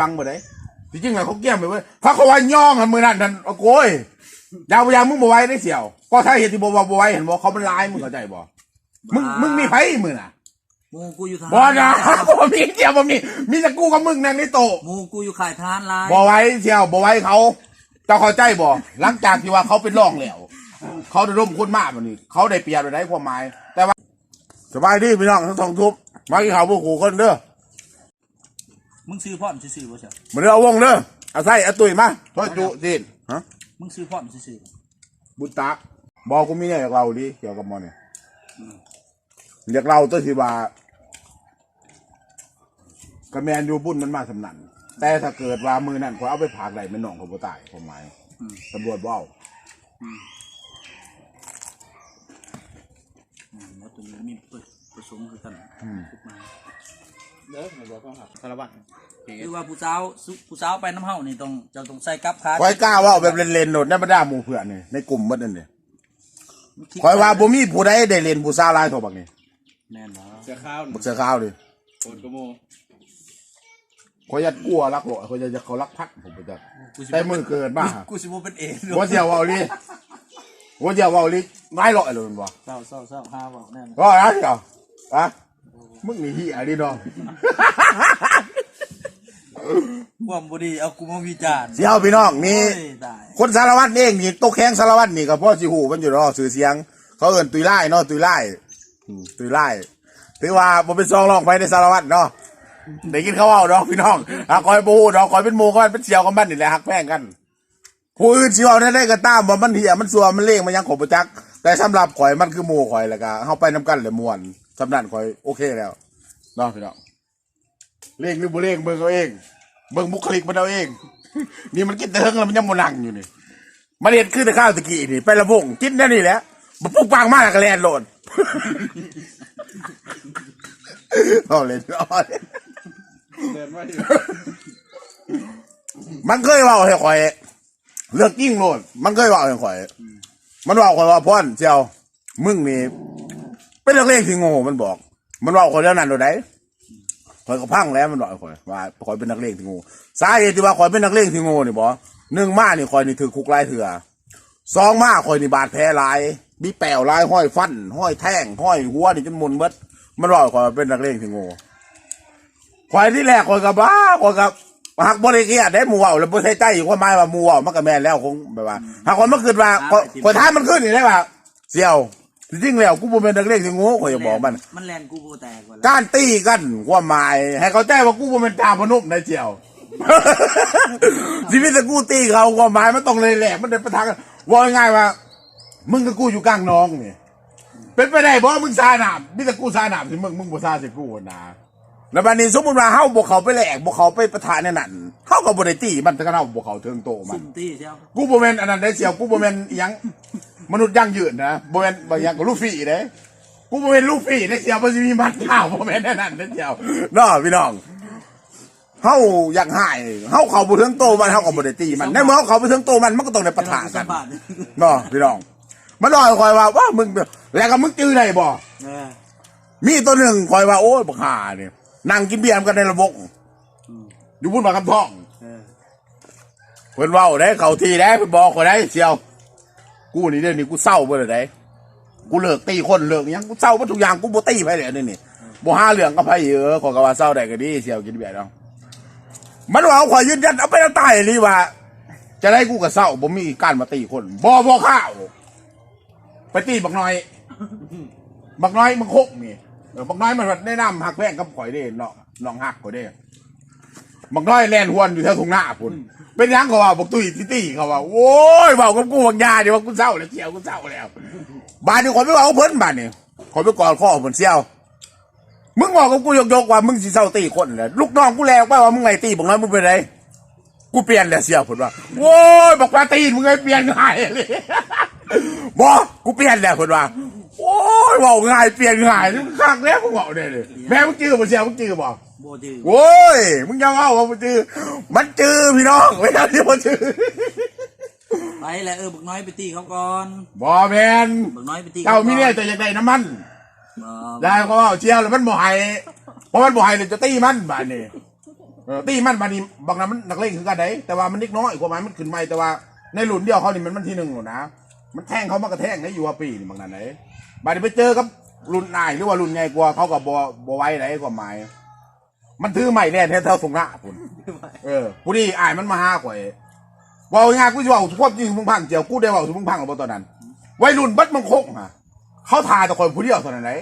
ฟังบ่ได้ที่จริงแล้วเขาเกี่ยมไปเว้ยพระเขาว่าย่องหันมือนั่นนั่นโอ้โกยยาวพยายามมึงบ่ไหว้ได้เสี่ยว ก็ถ้าเหตุที่บ่ว่าบ่ไหว้เห็นบ่เขามันลายมึงเข้าใจบ่มึงมึงมีไผมือน่ะหมูกูอยู่ทานบ่นะบ่มีเกี่ยวบ่มีมีแต่กูกับมึงนั่นในโตะหมูกูอยู่ขายทานลายบ่ไหว้เสี่ยวบ่ไหว้เขาเจ้าเข้าใจบ่หลังจากที่ว่าเขาเป็นรองแล้ว เขาได้ร่มคนมากมันนี่เขาได้เปรียบได้ความหมาย แต่ว่าสบายดีพี่น้องทั้งสองทุบมากินข้าวพวกขู่คนเด้อ มึงซื้อพร้อมซื้อๆบ่เชียวมาเด้อเอาวงเด้อเอาใส่เอาตุยมาทอดจุดินฮะมึงซื้อพร้อมซื้อบุญตาบอกกูมีเนี่ยอยากเราดิเกี่ยวกับมันเนี่ยอยากเราตัวที่ว่ากระแมนอยู่บุญมันมาสำนันแต่ถ้าเกิดว่ามือนั่นขอเอาไปผากไหลมันหนองของผู้ตายผมหมายตำรวจว่าวๆอืมแล้วตัวนี้มีเปิดผสมคือกันทุกมา เด้อมาบอกเขาหักคารวัตหรือว่าผู้สาวสุผู้สาวไปน้ำเฮานี่ต้องเจ้าต้องใส่กับขาคอยกล้าว่าวแบบเล่นๆโดดในบรรดาหมู่เพื่อนนี่ในกลุ่มหมดนั่นนี่คอยว่าบ่มีผู้ใดได้เล่นผู้สาวหลายเท่าบักนี่แน่นอนเสือข้าวบักเสือขาวดิโอนกระโมคอยยัดกลัวรักหลอยคอยจะเขารักพักผมไปจักกูสิแต่มือเกิดมากูสิบ่เป็นเองว่าเจียวเวาลีว่าเจียวเวาลีร้ายหลอยเลยมันบ่เศร้าเศร้าเศร้าหาบอกแน่นอน ก็นะเจียวอะ มึงนี่เหี้ยดิน้องความบ่ดีเอากูมาวิจารณ์เจียวพี่น้องนี่ โอ้ยตายคนสารวัตรเองนี่ตกแข้งสารวัตรนี่ก็พ่อสิหูมันอยู่เนาะสื่อเสียง เขาเอิ้นตุยไล่เนาะตุยไล่อืมตุยไล่ถือว่าบ่เป็นซองรองไปในสารวัตรเนาะได้กินข้าวเอาเนาะพี่น้องหากคอยบ่ฮู้เนาะคอยเป็นหมู่คอยเป็นเสี่ยวกันบ้านนี่แหละฮักแพงกันผู้อื่นสิเว้าได้ได้ก็ตามว่ามันเหี้ยมันซัวมันเลงมันยังขบประจัก แต่สำหรับข่อยมันคือหมู่ข่อยแล้วก็เฮาไปนํกันเลยม่วนสำนันข่อยโอเคแล้วเนาะพี่น้องเลงหรือบ่เลงเบิ่งเอาเอง เบิ่งบุคลิกมันเอาเอง นี่มันกินแต่เฮิงแล้วมันยังบ่นั่งอยู่นี่มันเฮ็ดคือแต่ข้าวตะกี้นี่ไปละวงกินได้นี่แหละบ่ปุกปังมากก็แลนโลด เอาเล่นเอาเล่น เดินมาที่มันเคยเว่าให้ข่อย เลือกยิ่งโลดมันเคยเว่าให้ข่อย มันเว่าข่อยว่าพ่อนเจ้ามึงนี่ เป็นนักเลงที่โง่มันบอก มันเว่าข่อยเรื่องนั้นโดยไดข่อยก็พังแล้วมันบอกให้ข่อยว่าข่อยเป็นนักเลงที่โง่สาเหตุที่ว่าข่อยเป็นนักเลงที่โง่นี่บอกหนึ่งมานี่ข่อยนี่ถือคุกหลายเถื่อสองมาข่อยนี่บาดแผลหลายมีแปวหลายห้อยฟันห้อยแท่งห้อยหัวนี่จนมุนเบิดมันเว่าให้ข่อยว่าเป็นนักเลงที่โง่ข่อยที่แรกข่อยกับบ้าข่อยกับหักบริเกียรได้หมู่เว่าแล้วบ่ใช่ใจอยู่ความหมายว่าหมู่เว่ามันก็แม่นแล้วคงแบบว่าหากคนมันขึ้นว่าข่อยข่อยท้ายมันขึ้นนี่ได้ป่ะเสี่ยว จริงๆแล้วกูบ่เป็นนักเลงที่โง่ข่อยจะบอกมัน มันแลนกูบ่แตกว่าการตีกันความหมาย ให้เขาใจว่ากูบ่เป็นตาพนมในเจียว ชีวิตแต่กูตีเขาความหมายมันต้องเลยแหลกมันได้ประทะกันว่าง่ายๆว่า มึงกับกูอยู่กลางหน้องนี่เป็นไปได้บ่มึงซาหนามมีแต่กูซาหนามที่มึงมึงบ่ซาสิกูนะแล้วบัดนี้สมมุติว่าเฮาบ่เขาไปแหลกบ่เขาไปประทะในนั้นเฮาก็บ่ได้ตีมันแต่ก็เฮาบ่เขาเทิงโตมัซุ่นมตี้เชียว กูบ่แม่นอันนั้นได้เสียวกูบ่แม่นอิหยัง มนุษย์ยั่งยืนนะบ่แม่นบ่หยังกับลูฟี่เด้กูบ่แม่นลูฟี่ได้เสียวบ่สิมีมัดเท้าบ่แม่นอันนั้นได้เสียวเนาะพี่น้องเฮาอยากหายเฮาเข้าบ่ถึงโตมันเฮาก็บ่ได้ตีมันในเมื่อเฮาเข้าไปถึงโตมันมันก็ต้องได้ปะทะกันสัมภาษณ์เนาะพี่น้องมันลอยคอยว่าว่ามึงแล้วก็มึงจื้อได้บ่เออมีตัวหนึ่งคอยว่าโอ้ยบักห่าเนี่ยนั่งกินเบียร์กันในระบบอยู่พุ่นมากำท้องเออเพิ่นเว้าได้เขาทีได้เพิ่นบอกคนได้เชียว กูนี่เดี๋ยวนี้กูเศร้าเบ่ไดกูเลิกตีคนเลิกหยังกูเศร้าเบ่ทุกอย่างกูบ่ตีไปเลยนี่นี่บ่หาเรื่องกับไผเยออขอกว่าเศร้าได้ก็ดีเชียวกินเบียร์เนาะมันว่าเอาข่อยยืนยันเอาไปตายเลยว่า จะได้กูกับเศร้าบ่มีการมาตีคนบ่บ่ข้าวไปตีบักน้อย บักน้อยมันคกนี่เออบักน้อยมันแนะนำหักแพงกับข่อยเด้เนาะน้องหักข่อยเด้ บักน้อยแล่นหวนอยู่แถวทุ่งนาพุ่นเป็นหยังเขาว่าบักตุ้ยติตี้เขาว่าโอ้ยเบากับกูบักยาเดี๋ยวว่ากูเศร้าแล้วเสียวกูเศร้าแล้วบ้านนี้ข่อยไปบอกเพิ่นบ้านนี่ข่อยไปกอดข้อเพิ่นเสียวมึงบอกกับกูยกๆว่ามึงสิเศร้าตีคนเลยลูกน้องกูแลกว่าว่ามึงไงตีบักน้อยมึงเป็นไรกูเปลี่ยนแล้วเสียวเพิ่นว่าโว้ยบอกว่าตีนมึงไงเปลี่ยนง่ายเลยบอกกูเปลี่ยนแล้วเพิ่นว่าโอ้ยบอกง่ายเปลี่ยนง่ายนี่มึงคักแล้วกูบอกได้เลยแม่มึงจื้อบ่เสียวมึงจื้อบ่ โบจือโว้ย มึงยังเอาว่ามึงจื้อมันจื้อพี่น้องไม่ใช่ที่บ่จื้อไปแล้วเออบักน้อยไปตีเขาก่อนบ่แม่นบักน้อยไปตีเจ้ามีเนี่ยแต่อยากได้น้ำมันเออได้ก็ว่าเชียวแล้วมันบ่ให้เพราะมันบ่ให้เลยจะตีมันบาดนี้เออตีมันบานี้บางนั้นมันนักเลงคือกันไดแต่ว่ามันเล็กน้อยกว่ามันมันขึ้นใหม่แต่ว่าในหลุนเดียวเขานี่มันมันที่หนึ่งหรอนะมันแทงเขามากระแทงในอยู่ว่าปีนี่บางนั้นไหนบานี้ไปเจอกับรุ่นนายหรือว่ารุ่นใหญ่กว่าเขากับบอบไหว้ไหนกว่าหมาย มันถือใหม่แน่แท้เท่าสงหน้าคุณเออผู้นี้อายมันมาห้าข่อยเว่าง่ายกูจะเว่าควบจริงมึงพังเจียวกูได้เว่าถึงมึงพังหรือเปล่าตอนนั้นวัยรุ่นเบัดมังคงฮะเขาทาแต่คนผู้เดียวเท่านั้นไหน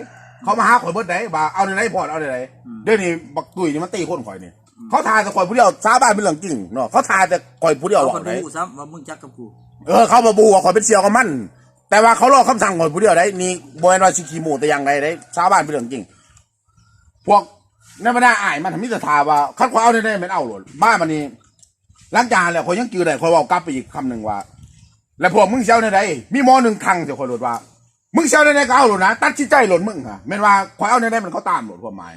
เขามาหาข่อยเบิดไหนบ่าเอาในไหนพอดเอาในไหนเดี๋ยวนี้บักตุยนี่มันตีคนข่อยนี่เขาทาแต่ข่อยผู้เดียวสาบ้านเป็นเรื่องจริงเนาะเขาทาแต่ข่อยผู้เดียวเอาหวัก็งไหนดูซ้ำว่ามึงจักกับกูเออเขามาบูว่าข่อยเป็นเสี่ยวกับมันแต่ว่าเขารอคำสั่งข่อยผู้เดียวได้นี่บอยว่าสิขีโมแต่อยังไรได้สาบ้านเป็นเรื่องจริง พวก ในบรรดาอ้ายมันทำมิตรทาว่าคัดคว้าเอาได้ไมันเอาหลดบ้านมันนี่หลังจากแล้วข่อยยังจือได้ข่อยเว่ากลับไปอีกคำหนึ่งว่า แล้วพวกมึงเซลในใดมีหมอหนึ่งทังเสียข่อยหลดว่า มึงเซลในใดก็เอาหลดนะตัดชิใจหลดมึงค่ะแม่นว่าข่อยเอาในใดมันเขาตามหลดความหมาย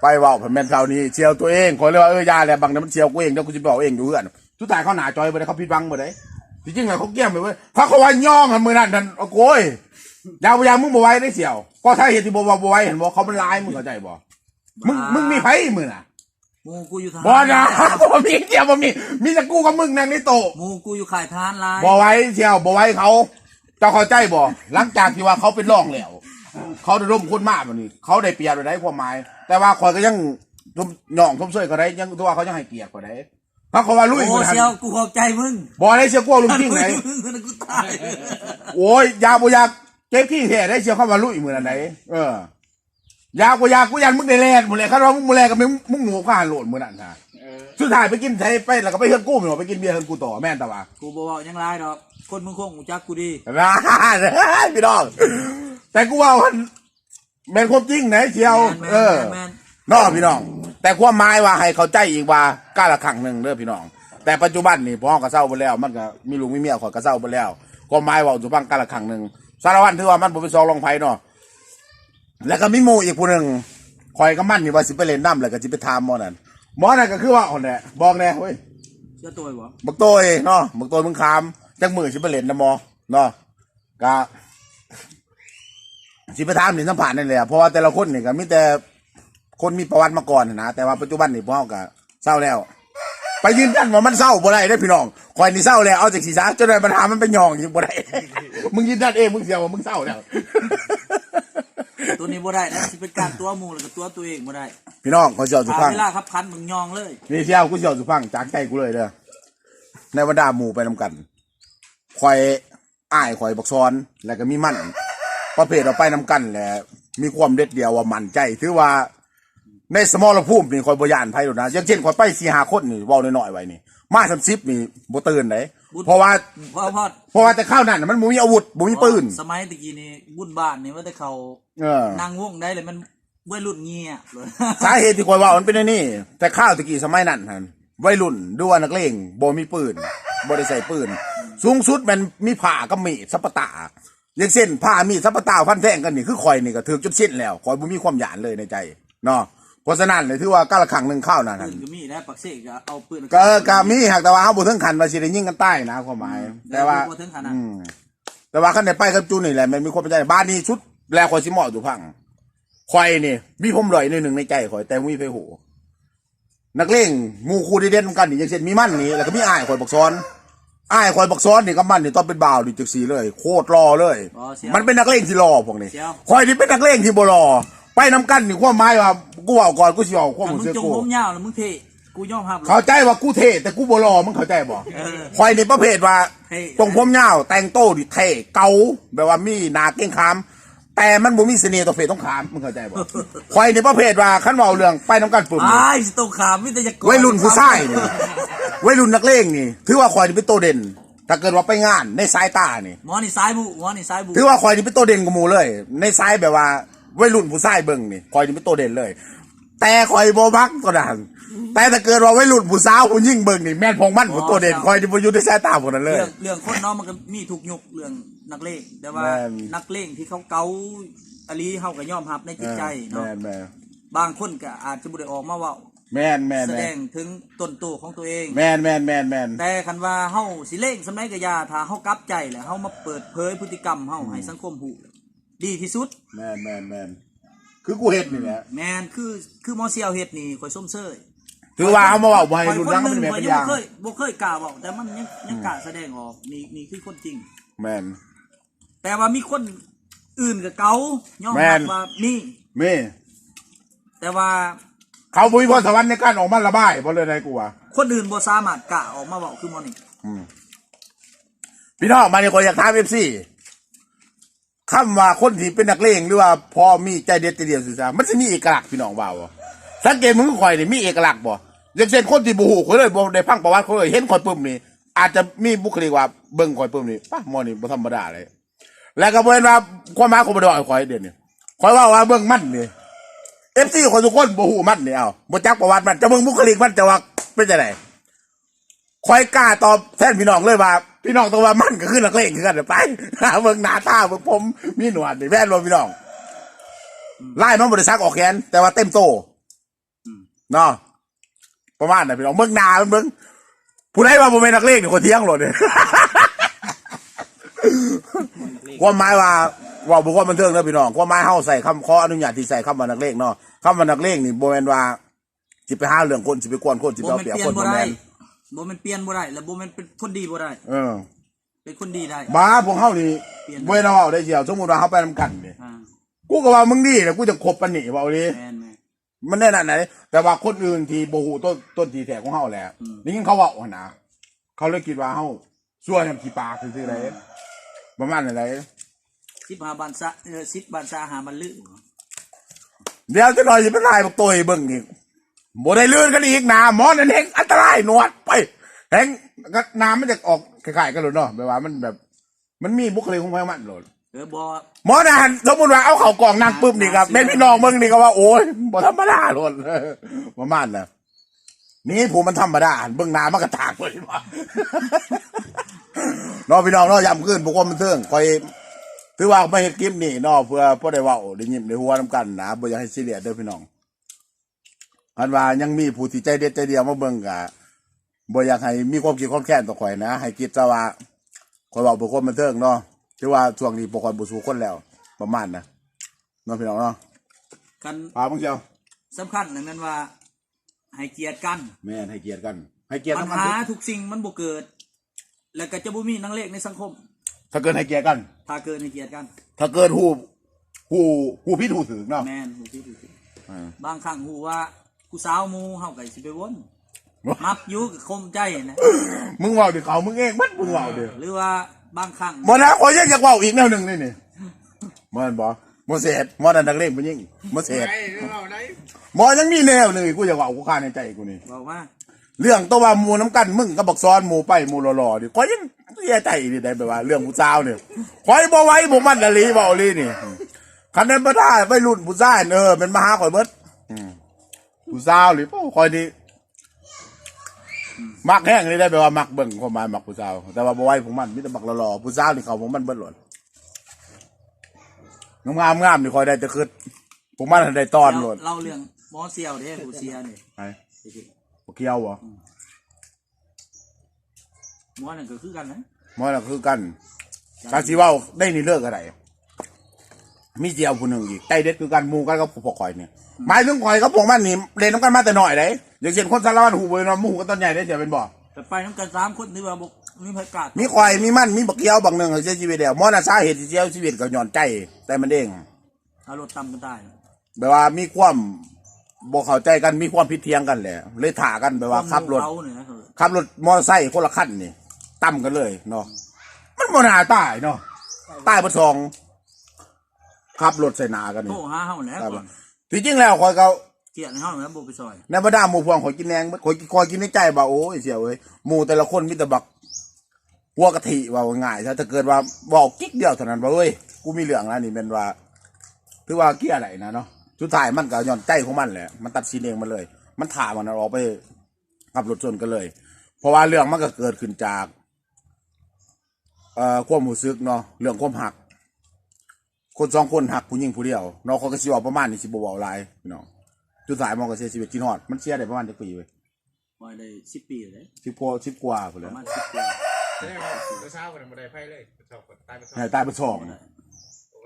ไปเว่าผมแม่นเท่านี้เชียวตัวเองข่อยเลยว่าเออยาแหละบางนั้นมันเชียวกูเองเดี๋ยวกูจะบอกเองอยู่เพื่อนสุดท้ายเขาหนาจอยไปเลยเขาผิดบังไปเลยจริงๆแล้วเขาเกี้ยมไปเว้ยเขาเขาว่าย่องกันมือนั่นนั่นโอ้โกยยาวพยายมึงบ่ไว้ได้เสียว ก็ถ้าเหตุที่บ่บ่บ่ไว้เห็นบ่เขาเป็นลายมึงเข้าใจบ่ มึงมึงมีไผมือน่ะหมูกูอยู่ทหารบ่นะบ่มีเสียวบ่มีมีแต่กูกับมึงนั่งในโต๊ะหมูกูอยู่ขายทหานลายบ่ไว้เชียวบ่ไว้เขาเจ้าเข้าใจบ่หลังจากที่ว่าเขาเป็นร่องแล้ว เขาได้ร่มคนมากแบบนี้ เขาได้เปรียบได้ความหมาย แต่ว่าคอยก็ยังทมหย่องทมเสยก็ได้ยังตัวเขายังให้เกียรติก็ได้เพราะเขาว่าลุยโอ้มันทันเชียวกูขอบใจมึงบ่ได้เชียวกลัวลุงจริงไหนมึงกูตายโอ้ยยาบ่อยากเจ็บขี้แท้ได้เชียวเข้ามาลุยมืออันไหนเออ ยาบ่อยากกูยันมึงได้แลนหมดเลยคันว่ามึงบ่แลนกับมึงมึงหนูข้าหันโหลดมือนั่นน่ะเออสุดท้ายไปกินใช้ไปแล้วก็ไปเฮือนกู้มึงไปกินเบียร์เฮือนกูต่อแม่นตะว่ากูบอกว่ายังไรดอก คนมึงคงกูจักกูดีนะพี่น้องแต่กูว่ามันแม่นความจริงไหนเชียว แมนเออ แมนเนอพี่น้อง แต่ความหมายว่าให้เข้าใจอีกว่าก้าละครั้งหนึ่งเด้อพี่น้อง แต่ปัจจุบันนี่พ่อก็เศร้าไปแล้ว มันก็มีลูกมีเมียขอยก็เศร้าไปแล้วความหมายว่าสุพังก้าละครั้งหนึ่งสารวัตรถือว่ามันบ่เป็นซองรองไผ่เนาะ แล้วก็มีหมู่อีกผู้หนึ่งคอยก็มั่นนี่ว่าสิไปเล่นน้ำแล้วก็สิไปทามหมอนั่นหมอนั่นก็คือว่าอ่อนแหละบอกแน่เว้ยเชื่อตัวบ่บักโตยเนาะบักโตยมึงคามจังมือสิไปเล่นนะหมอเนาะก็สิไปถามนี่สัมผัสนั่นแหละเพราะว่าแต่ละคนนี่ก็มีแต่คนมีประวัติมาก่อนนะแต่ว่าปัจจุบันนี่พวกเราก็เศร้าแล้ว ไปยืนยันว่ามันเศร้าบ่ได้ได้อพี่น้องคอยนี่เศร้าแล้วเอาจากสีสาจนได้ปัญหามันเป็นยองยิงบ่ได้ มึงยืนยันเองมึงเสียว่ามึงเศร้าแล้ว ตัวนี้บ่ได้นะสิเป็นการตัวหมูแล้วก็ตัวตัวเองบ่ได้พี่น้องขอเสียวสุหาพัง เวลาครับคันมึงยองเลย นี่เสียวกูเสียวสุพังจากใจกูเลยเด้อในบรรดาหมู่ไปนำกันคอยอ้ายคอยบักซ้อนแล้วก็มีมั่นประเภทเราไปนำกันแหละมีความเด็ดเดียวว่ามั่นใจถือว่า ในสมอลภูมินี่คอยบยานไพ่หรอกนะอย่างเช่นคอยไปสี่หาคนนี่เว้าน้อยๆไว้นี่ มาสามสิบนี่บ่ตื่นเลยเพราะว่าเพราะพอดเพราะว่าแต่ข้าวนั่นน่ะมันบ่มีอาวุธบ่มีปืน สมัยตะกี้นี่บุญบ้านนี่ว่าแต่เขาเออ นางวงได้เลยมันวัยรุ่นเงียบเลย สาเหตุที่คอยเว่ามันเป็นอันนี่ แต่ข้าวตะกี้สมัยนั้นหั่นวัยรุ่นดูว่านักเลงบ่มีปืนบ่ได้ใส่ปืน สูงสุดมันมีผ่ากับมีดสัปปะตาอย่างเช่นผ้ามีดสัปปะตาพันแท่งกันนี่คือคอยนี่ก็ถือจุดสิ้นแล้วคอยบ่มีความหยานเลยในใจเนาะ เพราะฉะนั้นเลยถือว่าก้าละครั้งหนึ่งข้าวนั่นปืหั่นนก็มีนะปักเสกก็เอาปืนก็ก็มีหากแต่ว่าเขาบ่ถึงขันว่าสิได้ยิงกันใต้นะความหมาย แต่ว่าบ่ถึงขนาดอืมแต่ว่าขั้นในไปกับจูนนี่แหละมันมีความเป็นใจบ้านนี้ชุดแลคอยสิเหมาะอยู่พังคอยนี่มีผมลอยในหนึ่งในใจคอย แต่มีไฟหูนักเลงหมูคูดีเด่นกันนี่อย่างเช่นมีมั่นนี่แล้วก็มีอ้ายคอยบักซ้อนอ้ายคอยบักซ้อนนี่ก็มั่นนี่ต้องเป็นบ่าวดิจักสีเลย โคตรรอเลยอ๋อเสียวมันเป็นนักเลงที่รอพวกนี้เสียวคอยนี่เป็นนักเลงที่บ่รอ ไปน้ำกันนี่ความหมายว่ากูเอาก่อนกูสิเอาความถ้าหมมึดงเสียจงกูผมยาวแล้วมึงเทกูยอมรับเลย เข้าใจว่ากูเท่แต่กูบ่รอมึงเข้าใจบ่เออคอยในประเภทว่าเท่ ตรงผมยาวแต่งโต้ดิเท่เกาแบบว่ามีหนาเก่งขาม แต่มันบ่มีเสน่ห์ต่อเฟซต้องขามมึงเข้าใจบ่คอยในประเภทว่าคันเว้าเรื่องไปน้ำกันปุ่มนี่ อ้ายสิตรงขามมิตรยากรวัยรุ่นผู้ชายนี่วัยรุ่นนักเลงนี่ ถือว่าคอยนี่เป็นตัวเด่น ถ้าเกิดว่าไปงานในสายตานี่ หมอนี่ซ้ายบุหมอนี่ซ้ายบุถือว่าคอยนี่เป็นตัวเด่นกว่าหมู่เลย ในสายแบบว่า วัยรุ่นผู้ชายเบิ่งนี่คอยนี่เป็นตัวเด่นเลย แต่คอยบ่มักตัวนั้นแต่ถ้าเกิดว่าวัยรุ่นผู้สาวผู้ยิ่งเบิ่งนี่แม่นพองมันผู้ตัวเด่นคอยนี่บ่อยู่ในสายตาพวกนั้นเลย เรื่องเรื่องคนเน้องมันก็มีทุกยุคเรื่องนักเลงแต่ว่าแม่น นักเลงที่เขาเกาอลีเฮาก็ยอมรับในจิตใจเนาะแม่นแม่นบางคนก็อาจจะบ่ได้ออกมาเว้าแม่นแม่นแสดแม่นงถึงต้นตัวของตัวเอง แม่นแม่นแม่นแม่น แต่คันว่าเฮาสิเล่งสำนักกะยาถ้าเฮากลับใจแล้วเฮามาเปิดเผยพฤติกรรมเฮาให้สังคมรู้ ดีที่สุด แม่นแม่นแม่นคือกูเห็ดนี่แหละแมนคือคือหมอเซียวเฮ็ดนี่ข่อยส้มเชยถือว่าเอามาเว้าบ่ให้ข่อยรุ่นคนหลังหมันนึ่งเป็นข่อยเป็นยัองย่างบ่เคยบ่เคยกล้าบอกแต่มันยังยังกล้าแสดงออกนี่นี่คือคนจริง แม่นแต่ว่ามีคนอื่นกับเกายอมแม่รับน ว่ามีแม่แต่ว่าเขาบุญพรสวรรค์ในการออกมาระบายบ่เลยนายกูว่าคนอื่นบ่สามารถกล้าออกมาบอกคือหมอนี่พี่น้องมาในคนอยากถามเอฟซี คำว่าคนที่เป็นนักเลงหรือว่าพอมีใจเด็ดใจเดียวสื่อสามันจะมีเอกลักษณ์พี่น้องบ่าวบ่สังเกตมึงข่อยนี่มีเอกลักษณ์บ่อย่างเช่นคนที่บูฮูเขาเลยบ่ได้พังประวัติเขาเลยเห็นข่อยปุ่มนี่อาจจะมีบุคลิกว่าเบิ่งข่อยปุ่มนี่ป้ามอนี่บ่ธรรมดาเลยแล้วก็บ่เห็นว่าความหมายของบ่ได้ว่าข่อยเด่นนี่ข่อยว่าว่าเบิ่งมันนี่เอฟซีคนทุกคนบ่ฮู้มันนี่เอาบ่จักประวัติมันจะเบิ่งบุคลิกมันจะว่าเป็นจังได คอยกล้าตอบแทนพี่น้องเลยว่า พี่น้องต้องว่ามันก็คือนักเลงคือกันเดี๋ยวไปหาเบิ่งหน้าตาเบิ่งผมมีหนวดนี่แว่นรวมพี่น้องไล่มันบริษักออกแขนแต่ว่าเต็มโตเนาะประมาณนั้นพี่น้องเบิ่งหน้ามันเบิ่งผู้ใดว่าผมเป็นนักเลงเนี่คนเที่ยงหลดเนี่ยความหมายว่าว่าบุคคลบันเทิงนะพี่น้องความหมายเฮาใส่คำขออนุญาตที่ใส่คำว่านักเลงเนาะคำว่านักเลงนี่บ่แมนว่าสิไปห้าเรื่องคนสิไปกวนคนสิไปบ่เอาเปรียบเปลี่ยคนนบ่บ่ได้แมน บ่แมันเปลี่ยนบ่ได้แล้วบ่แมันเป็นคนดีบ่ได้ เออเป็นคนดีได้ บ้าพวกเขานี่เปลี่ยน เว้ยเราเอาได้เชียวสมมติว่าเขาไปนำกันเนี่ยอ่ากูก็ว่ามึงดีแต่กูจะคบปันนี่ว่าเอาดิแม่นแม่น มันแน่นอนไหน แต่ว่าคนอื่นที่โบหูต้นต้นทีแถของเขาแหละอืม นี่ยินเขาเว่าหัวหนาเขาเลยคิดว่าเขาช่วยทำขี้ปากคืออะไรประมาณอะไร15บานซะเออ10บานซะหามันลือเดี๋ยวจะหน่อยจะเป็นลายบอกตัวให้เบิ่งอีกบ่ได้ลื่นกันอีกนะหมอนั่นเองอัน ตรายหนวดไปแหงก็น้ำมันจะออกคล้ายๆกันเลยเนาะแบบว่ามันแบบ มันมีบุคลิกของมันโหลดเออบ่หมอนะสมมติว่าเอาเข่ากล่องนั่งปุ๊บนี่ครับแม่นพี่น้องมึงนี่ก็ว่าโอ้ยบ่ธรรมดาโลดประมาณน่ะนี่ผมมันธรรมดาเบื้องหน้ามันก็ตากเลยว่าเน้องพี่น้องเนาะย้ำขึ้นบุคคลบันเทิงคอยถือว่าไม่เห็นคลิปนี่เนาะเพื่อพอได้เว่าได้ยิ้มได้หัวน้ำกันนะบ่อยากให้ซีเรียสเด้อพี่น้อง คันว่ายังมีผู้ที่ใจเด็ดใจเดียวมาเบิ่งกะบ่อยากให้มีความคิดความแค้นต่อข่อยนะ ให้คิดซะว่าข่อยเว้าบุคคลบันเทิงเนาะถือว่าช่วงนี้บ่ค่อยบ่สู้คนแล้ว ประมาณนะเนาะพี่น้องเนาะกันพามึงเชียวสำคัญนั่นแม่นว่า ให้เกียรติกันแม่นให้เกียรติกัน ให้เกียรติปัญทั้งหากันทุกสิ่งมันบ่เกิด แล้วก็จะบ่มีนังเลขในสังคม ถ้าเกิดให้เกียรติกัน ถ้าเกิดให้เกียรติกัน ถ้าเกิดหูหูหูพิษหูถึงเนาะแม่นหูที่ดูสิอ่า บางครั้งหูว่า กูสาวหมูเฮาก็สิไปวนมับอยู่กับคมใจนะมึงเว่าดิเขามึงเองมันมึงเว่าเดียวหรือว่าบางครั้งมอนะขอยยังอยากเว่าอีกแนวหนึ่งนี่นี่มอนบอมอเสดมอนันนักเล่นมันยิ่งมอเสดไอ้เรื่องเราได้มอยังมีแนวหนึ่งกูอยากเว่ากูคาในใจกูนี่บอกว่าเรื่องตัวว่าหมูน้ำกันมึงก็บอกซ้อนหมูไปหมูหล่อๆดิขอยยังเสียใจดิได้แบบว่า เรื่องผู้สาวเนี่ยขอยบ่ไหว้บ่มันละลีบ่เอาลีนี่คันนั้นบ่ได้ไปรุ่นผู้ชายเออเป็นมหาข่อยเบิดอืม ผู้สาวหรือเปล่าข่อยนี่มักแห้งนี่ได้แปลว่ามักเบิ่งความหมายมักผู้สาว แต่ว่าบ่ไหว้พวกมันมีแต่มักหล่อๆผู้สาวนี่เขาพวกมันเบิดหลดงามๆงามนี่ข่อยได้แต่คือพวกมันได้ตอนหลดเล่าเรื่องหมอเซียวเด้ผู้เสียนี่ไอ้บ่เกี่ยวบ่หมอนั่นก็คือกันนะมันน่ะคือกันกาสิเว้าได้นี่เลิกอะไร มีเจียวผู้หนึ่งอีกใจเด็ดคือกันหมู่กันกับพวกข่อยเนี่ยหมายถึงข่อยกับพวกมันนี่เล่นน้ำกันมาแต่น้อยเลยอย่างเช่นคนสารวัตรหูเบยเนาะหมู่กันตอนใหญ่ได้เสียเป็นบ่แต่ไปน้ำกันสามคนนี่ว่าบ่มีไผกล้ามีข่อยมีมันมีบักเกี้ยวบางหนึ่งเสียชีวิตเดียวมอนะสาเหตุที่เสียชีวิตก็ย้อนใจแต่มันเองเอารถตำกันได้แบบว่ามีความบ่เข้าใจกันมีความผิดเทียงกันแหละเลยถ่ากันแบบว่าขับรถเขาเนี่ยนะเออขับรถมอเตอร์ไซค์คนละคันนี่ต่ำกันเลยเนาะมันบ่น่าตายเนาะตายบ่สอง ขับรถใส่หน้ากันโทรนี่หาเฮาแล้วตายก่บ่อนที่จริงแล้วข่อยก็เกลียดให้เฮาแล้วบ่ไปซอยในบรรดาหมู่พวงข่อยกินแหนงข่อยข่อยกินในใจว่าโอ้ยเสียวเว้ยหมู่แต่ละคนมีแต่บักหัวกะทิว่าง่ายถ้าถ้าเกิดว่าบอกกิ๊กเดียวเท่านั้นว่าเว้ยกูมีเรื่องแล้วนี่เป็นว่าถือว่าเกี้ยอะไรนะเนาะสุดท้ายมันก็ย้อนใจของมันแหละมันตัดสินเองมันเลย มันถ่ามันออกไปขับรถชนกันเลย เพราะว่าเรื่องมันก็เกิดขึ้นจาก เอ่อความรู้สึกเนาะเรื่องความหัก คนสองคนหักผู้หญิงผู้เดียวเนาะเขาก็สิบอกประมาณนี้สิบ่เว้าหลายพี่น้องจุดสายมองก็เสียชีวิตกินฮอด มันเสียได้ประมาณจักปีเว้ยปล่อยได้10ปีเลยสิบกว่าสิบกว่าพุ่นปแหล้ระวมาณ10ปีแสดงว่าตัวเช้ากันบันไดไพ่เลยชอบตายไปสองให้ตายไปสอง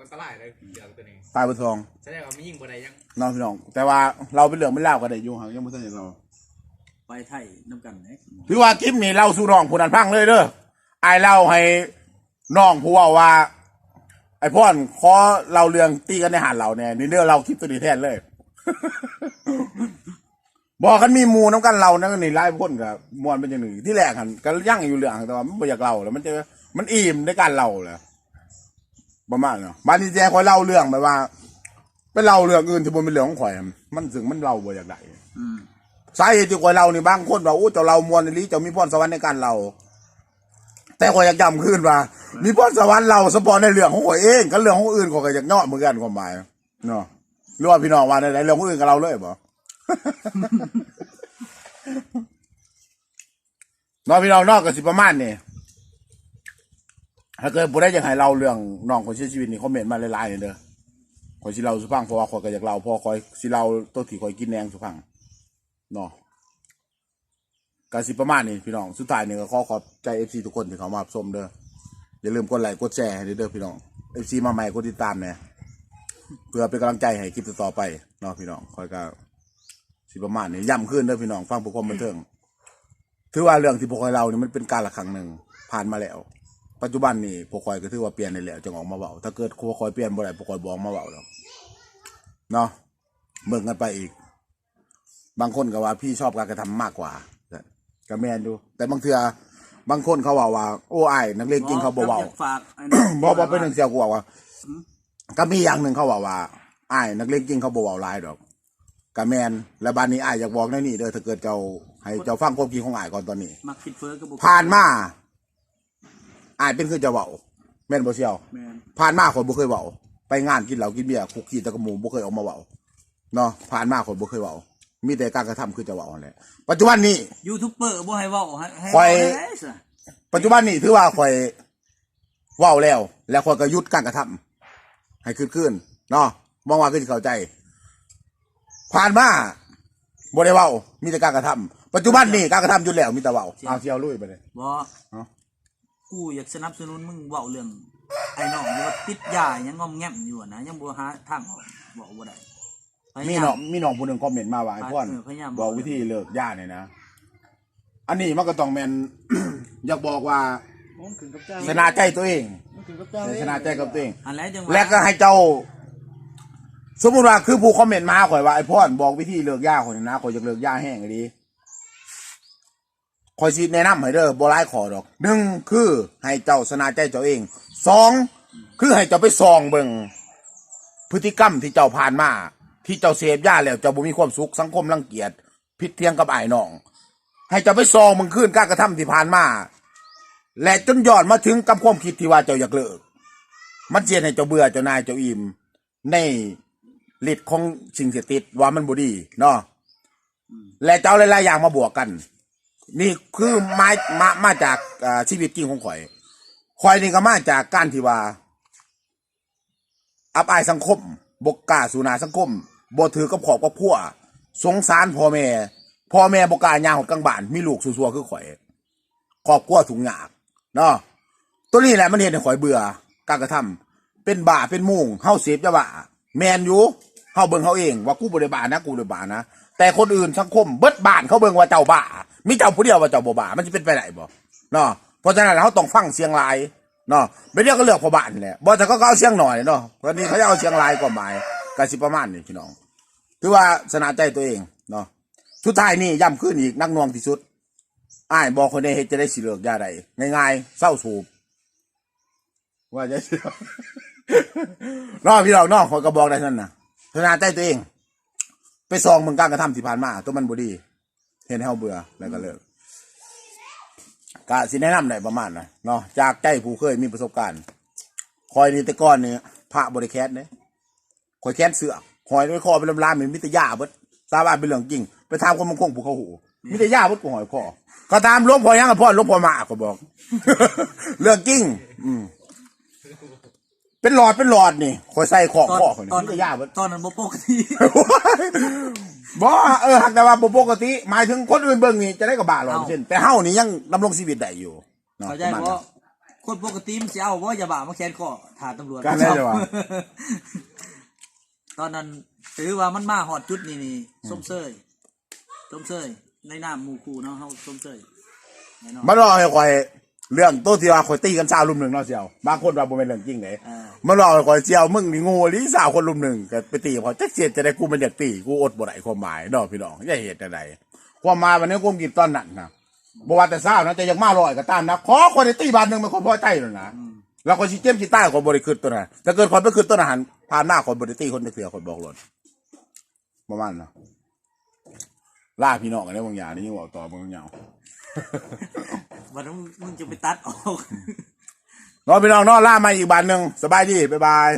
อันตรายเลยเกี่ยวตัวนี้ตายไปสองแสดงว่ามียิงบันไดยังน้องพี่น้อง แต่ว่าเราเป็นเรื่องไม่เล่าวกันได้อยู่ห่างยังไม่ทันอย่างเราไปไทยน้ำกันไหนถือว่าคลิปนี้เล่าสู่น้องผู้นั้นฟังเลยเด้อไอ้ายเล่าให้น้องผู้เว่าว่า ไอ้พ่อนขอเล่าเรื่องตีกันในหาดเราเนี่ยนี่เด้อเราคลิปตัวนี้แทนเลย บอกกันมีหมูน้ำกันเรานะนี่ไล่พ่นกับมวนเป็นอย่างหนึ่งที่แรกหันก็ยั่งอยู่เรื่องแต่ว่ามันไม่อยากเล่าแล้วมันจะมันอิ่มในการเล่าเลยประมาณเนาะบานนี้แจคอยเล่าเรื่องแบบว่าไปเล่าเรื่องอื่นที่มันเป็นเรื่องของข่อยอะมันถึงมันเล่าบ่อยากได้อืมสาเหตุที่คอยเล่านี่บางคนว่าโอ้เจ้าเรามวนนี่เจ้ามีพรสวรรค์ในการเล่า แต่คอยอยากย้ำขึ้นว่า มีพรสวรรค์เราเฉพาะในเรื่องของข่อยเองก็เรื่องของอื่นขอยก็อยากยอดเหมือนกันความหมายเนาะหรือว่าพี่น้องว่าในเรื่องของอื่นกับเราเลยบ่น้องพี่น้องนอกก็สิประมาณนี่ถ้าเกิดผู้ใดอยากให้เราเรื่องน้องคนเสียชีวิตนี่คอมเมนต์มาหลายๆเลยเด้อคอยสิเราสุพังเพราะว่าคอยก็อยากเราพอคอยสิเราตัวที่คอยกินแนงสุพังเนาะ ก็สิประมาณนี้พี่น้อง สุดท้ายนี่ก็ขอขอบใจเอฟซีทุกคนที่เขามาชมเด้อ อย่าลืมกดไลค์กดแชร์ให้เด้อพี่น้องเอฟซีมาใหม่กดติดตามเนี่ยเพื่อเป็นกำลังใจให้คลิปต่อไปเนาะพี่น้องคอยก็สิประมาณนี้ย้ำขึ้นเด้อพี่น้องฟังผู้ความบันเทิงถือว่าเรื่องที่พวกคอยเราเนี่ยมันเป็นการละครั้งหนึ่งผ่านมาแล้ว ปัจจุบันนี่พวกคอยก็ถือว่าเปลี่ยนได้แล้วจะออกมาเบาถ้าเกิดพวกคอยเปลี่ยนบ่ได้พวกคอยบอกมาเบาแล้วเนาะเบิ่งกันไปอีก บางคนก็ว่าพี่ชอบการกระทำมากกว่า ก็แมนดู แต่บางเทื่อบางคนเขาว่าว่าโอ้ไอ้ายนักเรียนจริงเขาบ่เบาอยกฝากไอ้น้องบอกว่าเป็นหนึ่งเสียวกูบอกว่าก็มีอย่างหนึ่งเขาบอกว่าไอ้ายนักเรียนจริงเขาบ่เบาหลายดอกกะแมนและบ้านนี้ไอ้ายอยากบอกในนี่เด้อถ้าเกิดเจ้าให้เจ้าฟังความจริงของไอ้ายก่อนตอนนี้ มักคิดเฟ้อกับบุผ่านมาอายเป็นคือจะเบาแม่นบ่เชียว แมนผ่านมาคนบ่เคยเบาไปงานกินเหล้ากินเบียร์คุกกี้ตะกะหมูบ่เคยออกมาเบาเนาะผ่านมาคนบ่เคยเบา มีแต่การกระทำคือจะเบาแหละปัจจุบันนี้ ยูทูบเบอร์บ่ให้เว้าให้ให้ปล่อยเว้าได้ซะปัจจุบันนี้ถือว่าข่อยเว้าแล้ว แล้วข่อยก็หยุดการกระทำให้ขึ้นขึ้นเนาะมองว่าคือสิเข้าใจ ผ่านมาบ่ได้เว้า มีแต่การกระทำปัจจุบันนี้การกระทำหยุดแล้วมีแต่เว้าเอาเสียวลุยไปเลย บ่เอ้า กูอยากสนับสนุนมึงเว้าเรื่องไอ้น้องที่ว่าติดยายังงอมแงมอยู่อะนะยังบ่หาทางออกบอกบ่ได้พยายา มีน้องมีน้องผู้หนึ่งคอมเมนต์มาว่าไอ้พ่อนเออพยายามบอกวิธีเลิกย่าเนี่ยนะ อันนี้มันก็ต้องแมน อยากบอกว่ามันขึ้นกับเจ้าชนะใจตัวเองมันขึ้นกับเจ้าชนะใจกับตัวเอง อันแรกจังว่าและก็ให้เจ้า สมมติว่าคือผู้คอมเมนต์มาข่อยว่าไอ้พ่อนบอกวิธีเลิกย่าข่อยนะข่อยจะเลิกย่าแห้งไอ้ดีข่อยสิแนะนำให้เด้อบ่ร้ายขอดอกหนึ่งคือให้เจ้าชนะใจเจ้าเองสองคือให้เจ้าไปซองเบิ่งพฤติกรรมที่เจ้าผ่านมา ที่เจ้าเสพยาแล้วเจ้าบ่มีความสุขสังคมรังเกียจผิดเทียงกับไอ้น้อง ให้เจ้าไปซองมึงขึ้นการกระทำที่ผ่านมาและจนยอนมาถึงกับความคิดที่ว่าเจ้าอยากเลิก มันเจียนให้เจ้าเบื่อเจ้านายเจ้าอิ่มในฤทธิ์ของสิ่งเสพติดว่ามันบ่ดีเนาะและเจ้าหลายๆอย่างมาบวกกัน นี่คือมามามาจากชีวิตจริงของข่อยข่อยนี่ก็มาจากการที่ว่า อับอายสังคม บกกาสูนาสังคม บ่ถือกับขอบกับพัวสงสารพ่อแม่พ่อแม่บกกล้ายางของกลางบ้านมีลูกสัวๆคือข่อยครอบครัวถุงหยากเนาะตัวนี้แหละมันเห็นให้ข่อยเบื่อการกระทำเป็นบ้าเป็นมุ่งเฮาเสพยาบ้าแมนอยู่เฮาเบิ่งเฮาเอง ว่ากูบ่ได้บ้านะกูบ่ได้บ้านะแต่คนอื่นสังคมเบิดบ้านเขาเบิ่งว่าเจ้าบ้ามีเจ้าผู้เดียวว่าเจ้าบ่บ้ามันจะเป็นไปได้บ่เนาะเพราะฉะนั้นเราต้องฟังเสียงลายเนาะไม่เรียกก็เลือกพอบ้านแหละบ่แต่ก็เอาเสียงหน่อยเนาะวันนี้เขาจะเอาเสียงลายกว่าหมาย กสิประมาณนี้พี่น้องถือว่าสนาใจตัวเองเนาะสุดท้ายนี่ย้ำขึ้นอีกนักนวงที่สุดอ้ายบอกคนนี้เฮ็ดจะได้สิเลิกยาใดง่ายๆเศร้าสูบว่าจะเสียนาะพี่น้องเนาะคนก็บอกได้ท่านั้นนะสนาใจตัวเอง ไปซองมึงการกระทำที่ผ่านมาตัวมันบ่ดี เห็นให้เฮาเบื่อแล้วก็เลิกก็สิแนะนำได้ประมาณนะเนาะจากใจผู้เคยมีประสบการณ์ คอยนี่แต่ก่อนนี่พระบริแคสเนี่ย คอยแคสเสือกคอยด้วยคอเป็นลำลามเหมือนมิตรยาเบิดทราบว่าเป็นเรื่องจริง ไปถามคนมังคงผู้เขาหูมิตรยาเบิดกูหอยคอก็ตามหลวงพ่อยังกับพ่อหลวงพ่อมาก็บอก เรื่องจริง อืมเป็นหลอดเป็นหลอดนี่คอยใส่ของตอนคอคนนี้ตอนมิตรยาเบิดตอนนั้นบ่ปกติบ่เออหักแต่ว่าบ่ปกติหมายถึงคนอื่นเบิ่งนี่จะได้กับบาทร้อยเปอร์เซ็นต์แต่เฮานี่ยังดำรงชีวิตได้อยู่เนาะเข้าใจประมาณบ่นั้นคนปกติมันสิเอาบ่อย่าบ้ามาแค้นคอถ่าตำรวจการแน่จะว่า ตอนนั้นถือว่ามันมาฮอดจุดนี้นี่ส้มเซยส้มเซยในนามหมู่คู่เนาะเฮาส้มเตยแน่นอน มันรอให้ข่อยเรื่องตัวที่ว่าข่อยตีกันชาวลุมหนึ่งเนาะเสียวบางคนว่าบ่เป็นเรื่องจริงเด้เออมันรอให้ข่อยเสียวมึงนี่โง่หรือสาวคนลุมหนึ่งก็ไปตีข่อยจักเสียจะได้กูมันอยากตีกูอดบ่ได้ความหมายเนาะพี่น้องอย่าเหตุใดความหมายวันนี้กูกินตอนนั้นนะบ่ว่าแต่สาวนะแต่ยังมาลอยก็ตามนะขอคนได้ตีบาทหนึงมันคนพอใจแล้วนะอืมแล้วคนสิเจ็บสิตายคนบ่ได้ขึ้นตัวน่ะถ้าเกิดคนไปขึ้นตัวอาหาร ผ่านหน้าคนบ่ได้ตีคนได้เสียคนบอกหล่นประมาณเนาะล่าพี่น้องกันได้บางอย่างนี่ยังบอกต่อบางอย่างวันนั้นมึงจะไปตัดออกนอนพี่น้องนอนล่ามาอีกบานหนึ่งสบายดีบ๊ายบาย